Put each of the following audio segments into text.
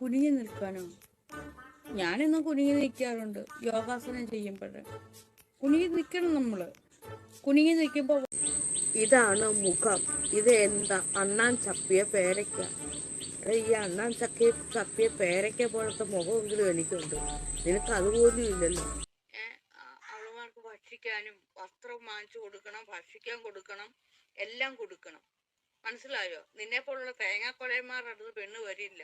കുനിഞ്ഞു നിൽക്കാനോ? ഞാനെന്നും കുനിഞ്ഞു നിൽക്കാറുണ്ട്. യോഗാസനം ചെയ്യുമ്പോൾ കുനിഞ്ഞു നിൽക്കണം നമ്മൾ കുനിഞ്ഞു നിൽക്കുമ്പോൾ ഇതാണ് മുഖം. ഇത് എന്താ? അണ്ണാൻ ചപ്പിയ പേരയ്ക്ക. ഈ അണ്ണാൻ ചക്കി ചപ്പിയ പേരയ്ക്ക പോലത്തെ മുഖമെങ്കിലും എനിക്കുണ്ട്. നിനക്ക് അതുപോലും ഇല്ലല്ലോ. അവളുമാർക്ക് ഭക്ഷിക്കാനും വസ്ത്രം വാങ്ങിച്ചു കൊടുക്കണം ഭക്ഷിക്കാൻ കൊടുക്കണം എല്ലാം കൊടുക്കണം. മനസ്സിലായോ? നിന്നെ പോലുള്ള തേങ്ങാക്കൊലയന്മാരുടെ അടുത്ത് പെണ്ണ് വരില്ല.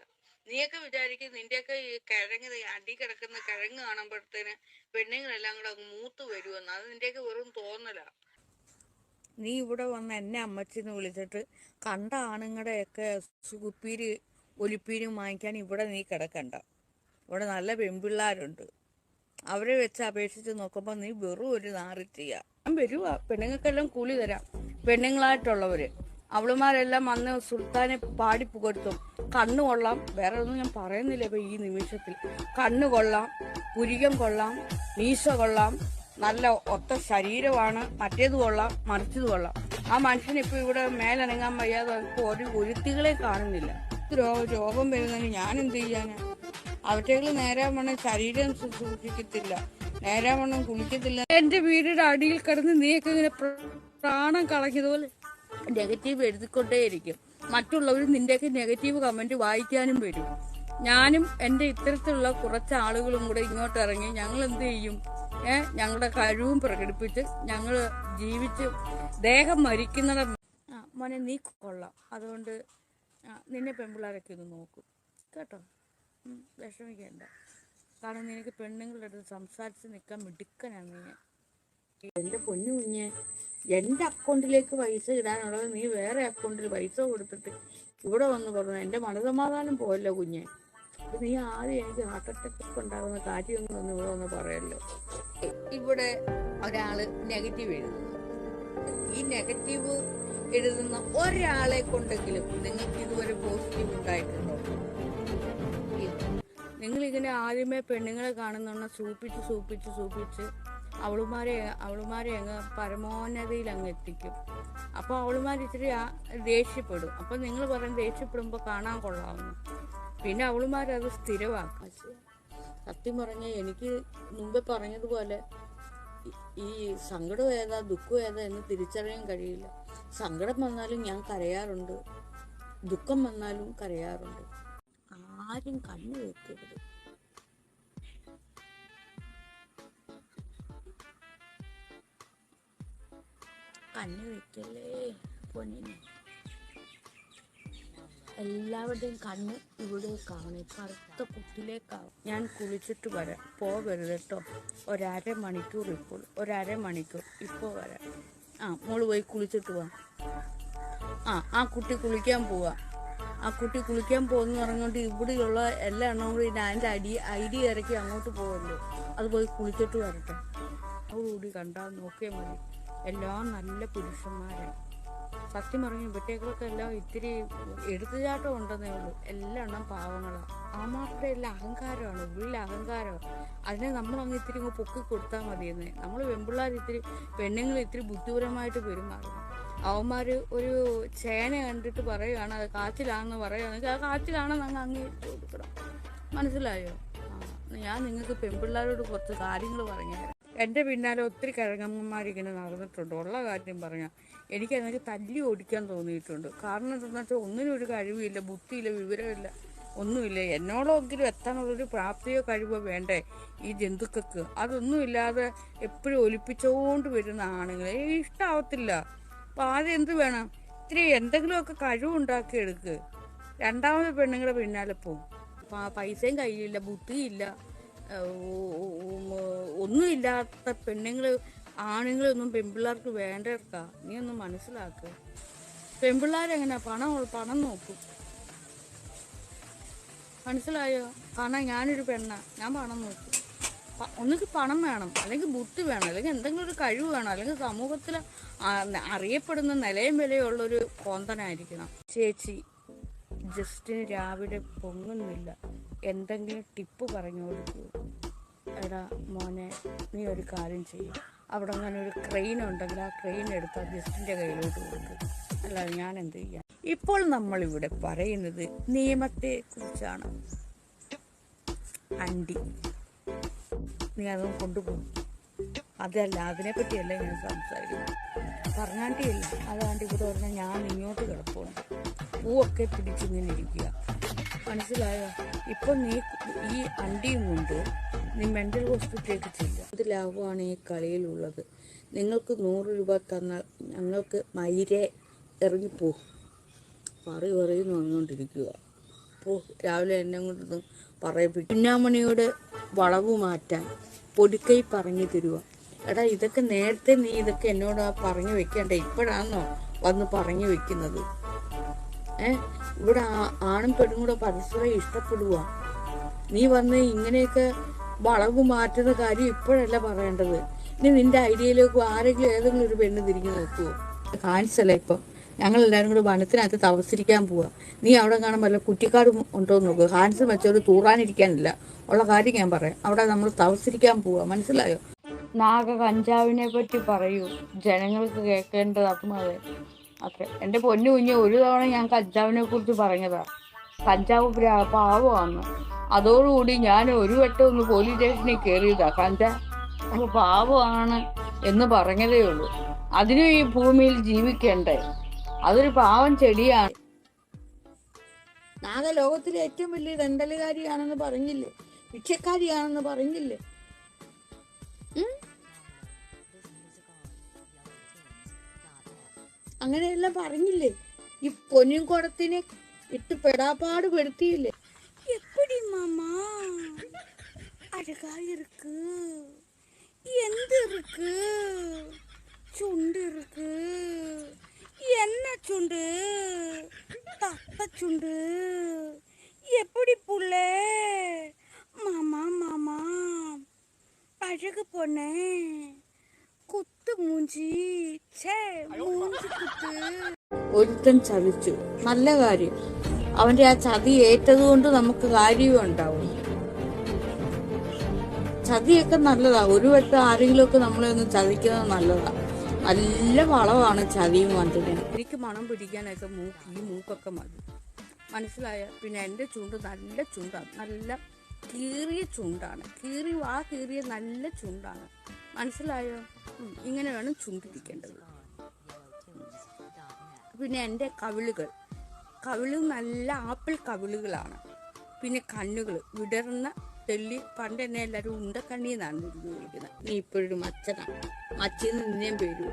നീയൊക്കെ വിചാരിക്കും നിന്റെയൊക്കെ ഈ കിഴങ്ങ് അടി കിടക്കുന്ന കിഴങ്ങ് കാണുമ്പോഴത്തേന് പെണ്ണുങ്ങളെല്ലാം കൂടെ അങ്ങ് മൂത്ത് വരുമെന്ന്. അത് നിന്റെയൊക്കെ വെറും തോന്നലാ. നീ ഇവിടെ വന്ന് എന്നെ അമ്മച്ചിന്ന് വിളിച്ചിട്ട് കണ്ട ആണുങ്ങളുടെയൊക്കെ സുകുപ്പീര് ഒലിപ്പീരും വാങ്ങിക്കാൻ ഇവിടെ നീ കിടക്കണ്ട. ഇവിടെ നല്ല പെൺപിള്ളാരുണ്ട്. അവരെ വെച്ച് അപേക്ഷിച്ച് നോക്കുമ്പോൾ നീ വെറും ഒരു നാറിറ്റിയ. ഞാൻ വരുവാ. പെണ്ണുങ്ങൾക്കെല്ലാം കൂലി തരാം. പെണ്ണുങ്ങളായിട്ടുള്ളവര്. അവളുമാരെല്ലാം അന്ന് സുൽത്താനെ പാടി പുകഴ്ത്തും. കണ്ണു കൊള്ളാം. വേറെ ഒന്നും ഞാൻ പറയുന്നില്ല ഇപ്പൊ ഈ നിമിഷത്തിൽ. കണ്ണു കൊള്ളാം പുരികം കൊള്ളാം മീശ കൊള്ളാം. നല്ല ഒത്ത ശരീരമാണ്. മറ്റേത് കൊള്ളാം മറിച്ചത് കൊള്ളാം. ആ മനുഷ്യൻ ഇപ്പൊ ഇവിടെ മേലനങ്ങാൻ വയ്യാതെ ഇപ്പൊ ഒരു ഉരുത്തികളെ കാണുന്നില്ല. രോഗം വരുന്നതിന് ഞാൻ എന്ത് ചെയ്യാനാ? അവറ്റകൾ നേരാവണ്ണം ശരീരം സൂക്ഷിക്കത്തില്ല. നേരാവണ്ണം കുളിക്കത്തില്ല. എന്റെ വീടിന്റെ അടിയിൽ കിടന്ന് നീയൊക്കെ ഇങ്ങനെ പ്ര- പ്രാണം കളഞ്ഞതുപോലെ നെഗറ്റീവ് എഴുതിക്കൊണ്ടേയിരിക്കും. മറ്റുള്ളവർ നിന്റെയൊക്കെ നെഗറ്റീവ് കമന്റ് വായിക്കാനും വരും. ഞാനും എന്റെ ഇത്തരത്തിലുള്ള കുറച്ച് ആളുകളും കൂടെ ഇങ്ങോട്ട് ഇറങ്ങി ഞങ്ങൾ എന്ത് ചെയ്യും? ഏഹ് ഞങ്ങളുടെ കഴിവും പ്രകടിപ്പിച്ച് ഞങ്ങൾ ജീവിച്ച് ദേഹം മരിക്കുന്നത് മോനെ നീ കൊള്ളാം. അതുകൊണ്ട് നിന്നെ പെൺപിള്ളേരൊക്കെ ഒന്ന് നോക്കും. കേട്ടോ? വിഷമിക്കേണ്ട. കാരണം നിനക്ക് പെണ്ണുങ്ങളുടെ അടുത്ത് സംസാരിച്ച് നിൽക്കാൻ മിടുക്കനാണ് നീ. എന്റെ പൊന്നു കുഞ്ഞെ എന്റെ അക്കൗണ്ടിലേക്ക് പൈസ ഇടാനുള്ളത് നീ വേറെ അക്കൗണ്ടിൽ പൈസ കൊടുത്തിട്ട് ഇവിടെ വന്ന് പറഞ്ഞു എന്റെ മനസമാധാനം പോയല്ലോ കുഞ്ഞെ. നീ ആദ്യം എനിക്ക് ഹാർട്ട് അറ്റാക്ക് ഉണ്ടാകുന്ന കാര്യമൊന്നും ഇവിടെ വന്ന് പറയല്ലോ. ഇവിടെ ഒരാൾ നെഗറ്റീവ് എഴുതുന്നു. ഈ നെഗറ്റീവ് എഴുതുന്ന ഒരാളെ കൊണ്ടെങ്കിലും നിങ്ങൾക്ക് ഇതുവരെ പോസിറ്റീവ് ഉണ്ടായിട്ടുണ്ടോ? നിങ്ങളിങ്ങനെ ആദ്യമേ പെണ്ണുങ്ങളെ കാണുന്ന സൂപ്പിച്ച് സൂപ്പിച്ച് സൂപ്പിച്ച് അവളുമാരെ അവളുമാരെ അങ്ങ് പരമോന്നതയിൽ അങ്ങ് എത്തിക്കും അപ്പോൾ അവളുമാർ ഇച്ചിരി ദേഷ്യപ്പെടും. അപ്പോൾ നിങ്ങൾ പറയും ദേഷ്യപ്പെടുമ്പോൾ കാണാൻ കൊള്ളാവുന്നു. പിന്നെ അവളുമാർ അത് സ്ഥിരമാക്കും. സത്യം പറഞ്ഞാൽ എനിക്ക് മുമ്പേ പറഞ്ഞതുപോലെ ഈ സങ്കടം ഏതാ ദുഃഖം ഏതാ എന്ന് തിരിച്ചറിയാൻ കഴിയില്ല. സങ്കടം വന്നാലും ഞാൻ കരയാറുണ്ട്. ദുഃഖം വന്നാലും കരയാറുണ്ട്. ആരും കണ്ണു വെക്കരുത് കണ്ണു വെക്കല്ലേ പൊന്നിനെ. എല്ലാവരുടെയും കണ്ണ് ഇവിടെ കാണും കറുത്ത കുട്ടിലേക്കാവും ഞാൻ കുളിച്ചിട്ട് വരാം. പോകരുത് കേട്ടോ ഒരര മണിക്കൂർ ഇപ്പോൾ. ഒരര മണിക്കൂർ ഇപ്പോൾ വരാം. ആ മോൾ പോയി കുളിച്ചിട്ട് പോവാം ആ ആ കുട്ടി കുളിക്കാൻ പോവാ. ആ കുട്ടി കുളിക്കാൻ പോകുന്നു പറഞ്ഞുകൊണ്ട് ഇവിടെയുള്ള എല്ലാ എണ്ണവും കൂടി ഞാൻ അടി ഐഡി ഇറക്കി അങ്ങോട്ട് പോകുമല്ലോ അത് പോയി കുളിച്ചിട്ട് വരട്ടെ. അവളുകൂടി കണ്ടാൽ നോക്കിയാൽ മതി. എല്ലാം നല്ല പുരുഷന്മാരാണ് സത്യം പറഞ്ഞു പെട്ടികൾക്ക് എല്ലാം ഇത്തിരി എടുത്തുചാട്ടം ഉണ്ടെന്നേ ഉള്ളൂ. എല്ലാം എണ്ണം പാവങ്ങളാണ് ആ മാത്രം എല്ലാം അഹങ്കാരമാണ് ഉള്ളിൽ അഹങ്കാരമാണ് അതിനെ നമ്മൾ അങ്ങ് ഇത്തിരി അങ്ങ് പൊക്കി കൊടുത്താൽ മതിയെന്ന്. നമ്മൾ പെൺപിള്ളേർ ഇത്തിരി പെണ്ണുങ്ങൾ ഇത്തിരി ബുദ്ധിപരമായിട്ട് പെരുമാറണം അവന്മാർ ഒരു ചേന കണ്ടിട്ട് പറയുകയാണ് അത് കാച്ചിലാണെന്ന് പറയുകയാണെങ്കിൽ ആ കാച്ചിലാണെന്ന് അങ്ങ് അങ്ങ് കൊടുക്കണം. മനസ്സിലായോ? ഞാൻ നിങ്ങൾക്ക് പെൺപിള്ളേരോട് കുറച്ച് കാര്യങ്ങൾ പറഞ്ഞുതരാം. എന്റെ പിന്നാലെ ഒത്തിരി കിഴങ്ങമ്മമാരിങ്ങനെ നടന്നിട്ടുണ്ട്. ഉള്ള കാര്യം പറഞ്ഞാൽ എനിക്ക് അതിനൊക്കെ തല്ലി ഓടിക്കാൻ തോന്നിയിട്ടുണ്ട്. കാരണം എന്താണെന്ന് വെച്ചാൽ ഒന്നിനും ഒരു കഴിവില്ല ബുദ്ധിയില്ല വിവരമില്ല ഒന്നുമില്ല. എന്നോടെങ്കിലും എത്താനുള്ളൊരു പ്രാപ്തിയോ കഴിവോ വേണ്ടേ ഈ ജന്തുക്കൾക്ക് അതൊന്നുമില്ലാതെ എപ്പോഴും ഒലിപ്പിച്ചുകൊണ്ട് വരുന്ന ആണുങ്ങളെ ഇഷ്ടാവത്തില്ല. അപ്പം ആദ്യം എന്ത് വേണം? ഇത്തിരി എന്തെങ്കിലുമൊക്കെ കഴിവുണ്ടാക്കി എടുക്കുക രണ്ടാമത് പെണ്ണുങ്ങളുടെ പിന്നാലെ പോവും പൈസയും കയ്യിലില്ല ബുദ്ധിയില്ല. ഒന്നുമില്ലാത്ത പെണ്ണുങ്ങൾ ആണുങ്ങളൊന്നും പെൺപിള്ളേർക്ക് വേണ്ടവർക്കാ നീ ഒന്ന് മനസ്സിലാക്ക്. പെൺപിള്ളേരെങ്ങനെയാ പണം പണം നോക്കും. മനസ്സിലായോ? കാരണം ഞാനൊരു പെണ്ണാ. ഞാൻ പണം നോക്കും. ഒന്നിക്ക് പണം വേണം. അല്ലെങ്കിൽ ബുദ്ധി വേണം. അല്ലെങ്കിൽ എന്തെങ്കിലും ഒരു കഴിവ് വേണം. അല്ലെങ്കിൽ സമൂഹത്തിൽ അറിയപ്പെടുന്ന നിലയും വിലയുള്ളൊരു കോന്തനായിരിക്കണം. ചേച്ചി ജസ്റ്റിന് രാവിലെ പൊങ്ങുന്നില്ല. എന്തെങ്കിലും ടിപ്പ് പറഞ്ഞു കൊടുക്കൂ. എടാ മോനെ നീ ഒരു കാര്യം ചെയ്യും. അവിടെ അങ്ങനെ ഒരു ക്രെയിൻ ഉണ്ടെങ്കിൽ ആ ക്രെയിൻ എടുത്ത് ജസ്റ്റിന്റെ കയ്യിലോട്ട് കൊടുക്കും. അല്ലാതെ ഞാൻ എന്ത് ചെയ്യാം? ഇപ്പോൾ നമ്മളിവിടെ പറയുന്നത് നിയമത്തെ കുറിച്ചാണ്. അണ്ടി നീ അതും കൊണ്ടുപോകും അതല്ല അതിനെപ്പറ്റിയല്ല ഞാൻ സംസാരിക്കുന്നത്. പറഞ്ഞാണ്ടിയല്ല. അതാണ്ട് ഇവിടെ പറഞ്ഞാൽ ഞാൻ ഇങ്ങോട്ട് കിടപ്പുണ്ട്. പൂവൊക്കെ പിടിച്ചിങ്ങനെ ഇരിക്കുക മനസ്സിലായോ? ഇപ്പൊ നീ ഈ അണ്ടിയും കൊണ്ട് നീ മെന്റൽ ഹോസ്പിറ്റലിലേക്ക് ചെല്ലുക അത് ലാഭമാണ് ഈ കളിയിലുള്ളത്. നിങ്ങൾക്ക് നൂറ് രൂപ തന്നാൽ ഞങ്ങൾക്ക് മയിരെ ഇറങ്ങിപ്പോ. പറി പറയും പറഞ്ഞുകൊണ്ടിരിക്കുക പോ രാവിലെ എന്നെ കൊണ്ടൊന്ന് പറയിപ്പിക്കും കുഞ്ഞാമണിയുടെ വളവ് മാറ്റാൻ പൊടിക്കൈ പറഞ്ഞു തരുക എടാ ഇതൊക്കെ നേരത്തെ നീ ഇതൊക്കെ എന്നോട് പറഞ്ഞു വെക്കണ്ട? ഇപ്പോഴാണോ വന്ന് പറഞ്ഞു വെക്കുന്നത്. ഏ? ഇവിടെ ആണും പെണ്ണും കൂടെ പരസ്പരം ഇഷ്ടപ്പെടുക നീ വന്ന് ഇങ്ങനെയൊക്കെ വളവ് മാറ്റുന്ന കാര്യം ഇപ്പോഴല്ല പറയേണ്ടത്. ഇനി നിന്റെ ഐഡിയയിലേക്ക് ആരെങ്കിലും ഏതെങ്കിലും ഒരു പെണ്ണ് തിരിഞ്ഞു നോക്കുവോ കാണിച്ചല്ലേ ഇപ്പൊ. ഞങ്ങൾ എല്ലാവരും കൂടെ വനത്തിനകത്ത് താമസിക്കാൻ പോവാ. നീ അവിടെ കാണാൻ വല്ല കുറ്റിക്കാട് ഉണ്ടോ എന്ന് നോക്കുക ഹാൻസ് വെച്ചൊരു തൂറാനിരിക്കാനില്ല. ഉള്ള കാര്യം ഞാൻ പറയാം. അവിടെ നമ്മൾ താമസിക്കാൻ പോവാ. മനസ്സിലായോ? നാഗ കഞ്ചാവിനെ പറ്റി പറയൂ. ജനങ്ങൾക്ക് കേൾക്കേണ്ടത് അപ്പം അത്ര എന്റെ പൊന്നു കുഞ്ഞ് ഒരു തവണ ഞാൻ കഞ്ചാവിനെ കുറിച്ച് പറഞ്ഞതാണ് കഞ്ചാവ് പാവമാണ്. അതോടുകൂടി ഞാൻ ഒരു വട്ടം ഒന്ന് പോലീസ് സ്റ്റേഷനിൽ കയറിയതാ കഞ്ചാവ് പാവമാണ് എന്ന് പറഞ്ഞതേ ഉള്ളൂ. അതിനും ഈ ഭൂമിയിൽ ജീവിക്കണ്ടേ? അതൊരു പാവം ചെടിയാണ്. നാഗ ലോകത്തിലെ ഏറ്റവും വലിയ ദണ്ടലുകാരിയാണെന്ന് പറഞ്ഞില്ലേ? ഭിക്ഷക്കാരിയാണെന്ന് പറഞ്ഞില്ലേ? അങ്ങനെയെല്ലാം പറഞ്ഞില്ലേ ഈ പൊന്നും കുടത്തിനെ ഇട്ട് പെടാപ്പാട് പെടുത്തിയില്ലേ എപ്പടി മാമാ അഴകാ இருக்கு எந்த இருக்கு சுண்டு இருக்கு என்ன சுண்டு தப்ப சுண்டு எப்படி புள்ளே மாமா மாமா அழகு பொண்ணே കുത്ത് മൂഞ്ചി. മൂഞ്ചി ഒരുത്തൻ ചതിച്ചു. നല്ല കാര്യം. അവന്റെ ആ ചതി ഏറ്റത് കൊണ്ട് നമുക്ക് കാര്യവും ഉണ്ടാവും. ചതിയൊക്കെ നല്ലതാ. ഒരു വട്ടം ആരെങ്കിലും ഒക്കെ നമ്മളെ ഒന്ന് ചതിക്കുന്നത് നല്ലതാ. നല്ല വളമാണ് ചതിയും വന്നിട്ട് എനിക്ക് മണം പിടിക്കാനൊക്കെ മൂക്ക് ഈ മൂക്കൊക്കെ മതി. മനസ്സിലായ? പിന്നെ എന്റെ ചുണ്ട് നല്ല ചുണ്ടാണ് നല്ല കീറിയ ചുണ്ടാണ്. കീറി വാ കീറിയ നല്ല ചുണ്ടാണ്. മനസ്സിലായോ? ഇങ്ങനെ വേണം ചുണ്ടിരിക്കേണ്ടത് പിന്നെ എന്റെ കവിളുകൾ. കവിൾ നല്ല ആപ്പിൾ കവിളുകളാണ്. പിന്നെ കണ്ണുകൾ വിടർന്ന തെല്ലി പണ്ട് എന്നെ എല്ലാവരും ഉണ്ടക്കണ്ണി എന്നാണ് വിളിക്കുന്നത്. നീ ഇപ്പോഴൊരു മച്ചനാണ്. മച്ചിൽ നിന്ന് നിന്നെയും പേര്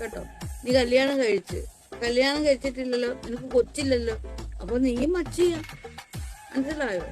കേട്ടോ? നീ കല്യാണം കഴിച്ച്. കല്യാണം കഴിച്ചിട്ടില്ലല്ലോ. നിനക്ക് കൊച്ചില്ലല്ലോ. അപ്പോൾ നീ മച്ചിയാ. മനസ്സിലായോ?